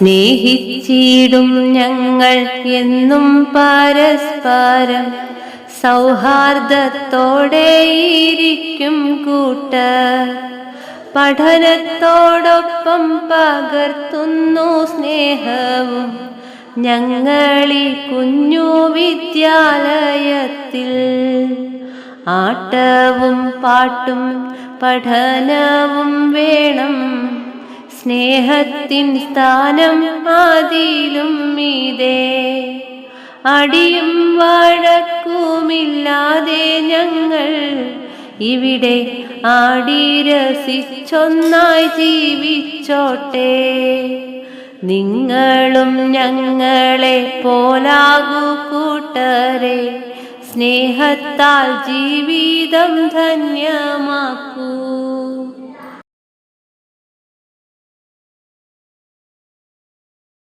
സ്നേഹിച്ചിടും ഞങ്ങൾ എന്നും പരസ്പരം. സൗഹാർദ്ദത്തോടെ ഇരിക്കും കൂട്ട പഠനത്തോടൊപ്പം പകർത്തുന്നു സ്നേഹവും. ഞങ്ങളി കുഞ്ഞു വിദ്യാലയത്തിൽ ആട്ടവും പാട്ടും പഠനവും വേണം സ്നേഹത്തിൻ സ്ഥാനം ആദിയിലും ഇതേ അടിയും വഴക്കുമില്ലാതെ ഞങ്ങൾ ഇവിടെ ആടി രസിച്ചൊന്നായി ജീവിച്ചോട്ടെ. നിങ്ങളും ഞങ്ങളെ പോലാകൂ കൂട്ടരെ. സ്നേഹത്താൽ ജീവിതം ധന്യമാക്കൂ.